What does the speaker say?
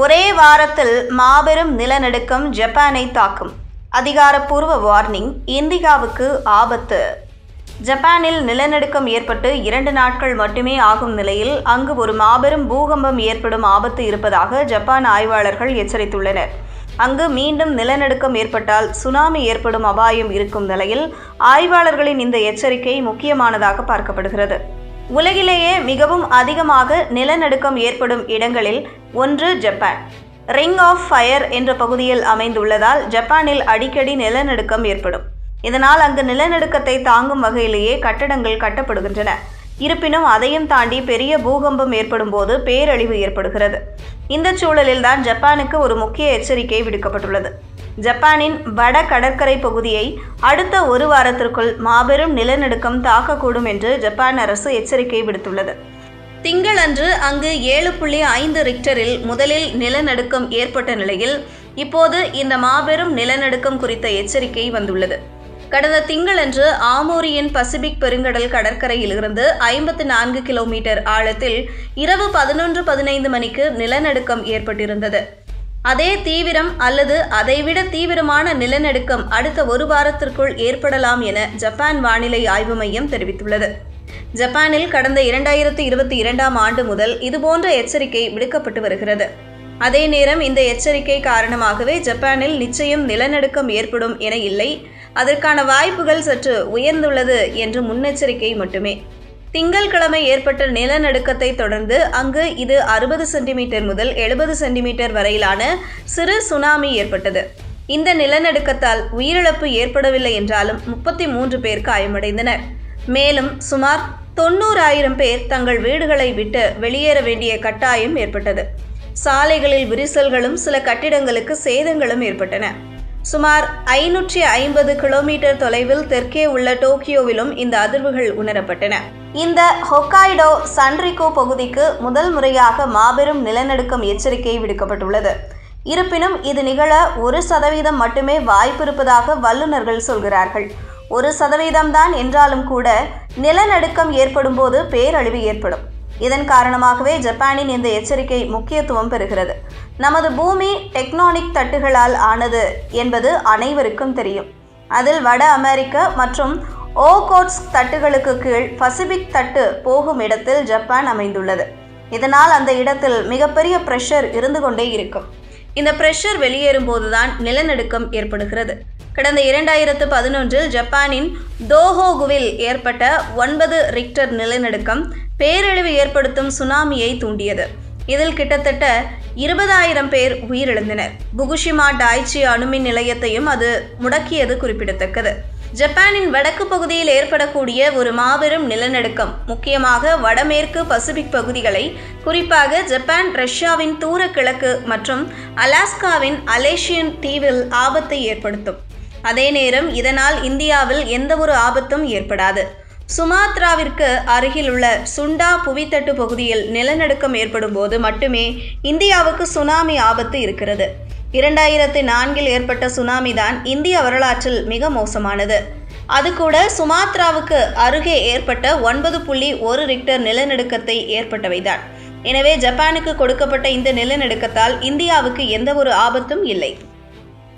ஒரே வாரத்தில் மாபெரும் நிலநடுக்கம் ஜப்பானை தாக்கும். அதிகாரப்பூர்வ வார்னிங் இந்தியாவுக்கு ஆபத்து. ஜப்பானில் நிலநடுக்கம் ஏற்பட்டு இரண்டு நாட்கள் மட்டுமே ஆகும் நிலையில் அங்கு ஒரு மாபெரும் பூகம்பம் ஏற்படும் ஆபத்து இருப்பதாக ஜப்பான் ஆய்வாளர்கள் எச்சரித்துள்ளனர். அங்கு மீண்டும் நிலநடுக்கம் ஏற்பட்டால் சுனாமி ஏற்படும் அபாயம் இருக்கும் நிலையில் ஆய்வாளர்களின் இந்த எச்சரிக்கை முக்கியமானதாக பார்க்கப்படுகிறது. உலகிலேயே மிகவும் அதிகமாக நிலநடுக்கம் ஏற்படும் இடங்களில் ஒன்று ஜப்பான். ரிங் ஆஃப் ஃபயர் என்ற பகுதியில் அமைந்துள்ளதால் ஜப்பானில் அடிக்கடி நிலநடுக்கம் ஏற்படும். இதனால் அங்கு நிலநடுக்கத்தை தாங்கும் வகையிலேயே கட்டடங்கள் கட்டப்படுகின்றன. இருப்பினும் அதையும் தாண்டி பெரிய பூகம்பம் ஏற்படும் போது பேரழிவு ஏற்படுகிறது. இந்த சூழலில்தான் ஜப்பானுக்கு ஒரு முக்கிய எச்சரிக்கை விடுக்கப்பட்டுள்ளது. ஜப்பானின் வட கடற்கரை பகுதியை அடுத்த ஒரு வாரத்திற்குள் மாபெரும் நிலநடுக்கம் தாக்கக்கூடும் என்று ஜப்பான் அரசு எச்சரிக்கை விடுத்துள்ளது. திங்களன்று அங்கு ஏழு புள்ளி ஐந்து ரிக்டரில் முதலில் நிலநடுக்கம் ஏற்பட்ட நிலையில் இப்போது இந்த மாபெரும் நிலநடுக்கம் குறித்த எச்சரிக்கை வந்துள்ளது. கடந்த திங்களன்று ஆமோரியின் பசிபிக் பெருங்கடல் கடற்கரையிலிருந்து ஐம்பத்து நான்கு கிலோமீட்டர் ஆழத்தில் இரவு பதினொன்று பதினைந்து மணிக்கு நிலநடுக்கம் ஏற்பட்டிருந்தது. அதே தீவிரம் அல்லது அதைவிட தீவிரமான நிலநடுக்கம் அடுத்த ஒரு வாரத்திற்குள் ஏற்படலாம் என ஜப்பான் வானிலை ஆய்வு மையம் தெரிவித்துள்ளது. ஜப்பானில் கடந்த இரண்டாயிரத்து இருபத்தி இரண்டாம் ஆண்டு முதல் இதுபோன்ற எச்சரிக்கை விடுக்கப்பட்டு வருகிறது. அதே நேரம் இந்த எச்சரிக்கை காரணமாகவே ஜப்பானில் நிச்சயம் நிலநடுக்கம் ஏற்படும் என இல்லை. அதற்கான வாய்ப்புகள் சற்று உயர்ந்துள்ளது என்று முன்னெச்சரிக்கை மட்டுமே. திங்கட்கிழமை ஏற்பட்ட நிலநடுக்கத்தை தொடர்ந்து அங்கு இது அறுபது சென்டிமீட்டர் முதல் எழுபது சென்டிமீட்டர் வரையிலான சிறு சுனாமி ஏற்பட்டது. இந்த நிலநடுக்கத்தால் உயிரிழப்பு ஏற்படவில்லை என்றாலும் முப்பத்தி மூன்று பேர் காயமடைந்தனர். மேலும் சுமார் தொண்ணூறாயிரம் பேர் தங்கள் வீடுகளை விட்டு வெளியேற வேண்டிய கட்டாயம் ஏற்பட்டது. சாலைகளில் விரிசல்களும் சில கட்டிடங்களுக்கு சேதங்களும் ஏற்பட்டன. சுமார் ஐநூற்றி ஐம்பது கிலோமீட்டர் தொலைவில் தெற்கே உள்ள டோக்கியோவிலும் இந்த அதிர்வுகள் உணரப்பட்டன. இந்த ஹொக்காய்டோ சன்ரிகோ பகுதிக்கு முதல் முறையாக மாபெரும் நிலநடுக்கம் எச்சரிக்கை விடுக்கப்பட்டுள்ளது. இருப்பினும் இது நிகழ ஒரு சதவீதம் மட்டுமே வாய்ப்பிருப்பதாக வல்லுநர்கள் சொல்கிறார்கள். ஒரு சதவீதம்தான் என்றாலும் கூட நிலநடுக்கம் ஏற்படும் போது பேரழிவு ஏற்படும். இதன் காரணமாகவே ஜப்பானின் இந்த எச்சரிக்கை முக்கியத்துவம் பெறுகிறது. நமது பூமி டெக்னானிக் தட்டுகளால் ஆனது என்பது அனைவருக்கும் தெரியும். அதில் வட அமெரிக்க மற்றும் ஓகோட்ஸ் தட்டுகளுக்கு கீழ் பசிபிக் தட்டு போகும் இடத்தில் ஜப்பான் அமைந்துள்ளது. இதனால் அந்த இடத்தில் மிகப்பெரிய ப்ரெஷர் இருந்து கொண்டே இருக்கும். இந்த ப்ரெஷர் வெளியேறும் போதுதான் நிலநடுக்கம் ஏற்படுகிறது. கடந்த இரண்டாயிரத்து பதினொன்றில் ஜப்பானின் தோஹோகுவில் ஏற்பட்ட ஒன்பது ரிக்டர் நிலநடுக்கம் பேரழிவு ஏற்படுத்தும் சுனாமியை தூண்டியது. இதில் கிட்டத்தட்ட இருபதாயிரம் பேர் உயிரிழந்தனர். புகுஷிமா டாய்ச்சி அணுமின் நிலையத்தையும் அது முடக்கியது குறிப்பிடத்தக்கது. ஜப்பானின் வடக்கு பகுதியில் ஏற்படக்கூடிய ஒரு மாபெரும் நிலநடுக்கம் முக்கியமாக வடமேற்கு பசிபிக் பகுதிகளை குறிப்பாக ஜப்பான் ரஷ்யாவின் தூர கிழக்கு மற்றும் அலாஸ்காவின் அலேஷியன் தீவில் ஆபத்தை ஏற்படுத்தும். அதே நேரம் இதனால் இந்தியாவில் எந்த ஒரு ஆபத்தும் ஏற்படாது. சுமாத்ராவிற்கு அருகிலுள்ள சுண்டா புவித்தட்டு பகுதியில் நிலநடுக்கம் ஏற்படும் போது மட்டுமே இந்தியாவுக்கு சுனாமி ஆபத்து இருக்கிறது. இரண்டாயிரத்து நான்கில் ஏற்பட்ட சுனாமி தான் இந்திய வரலாற்றில் மிக மோசமானது. அது கூட சுமாத்ராவுக்கு அருகே ஏற்பட்ட ஒன்பது புள்ளி ஒரு ரிக்டர் நிலநடுக்கத்தை ஏற்பட்டவைதான். எனவே ஜப்பானுக்கு கொடுக்கப்பட்ட இந்த நிலநடுக்கத்தால் இந்தியாவுக்கு எந்த ஒரு ஆபத்தும் இல்லை.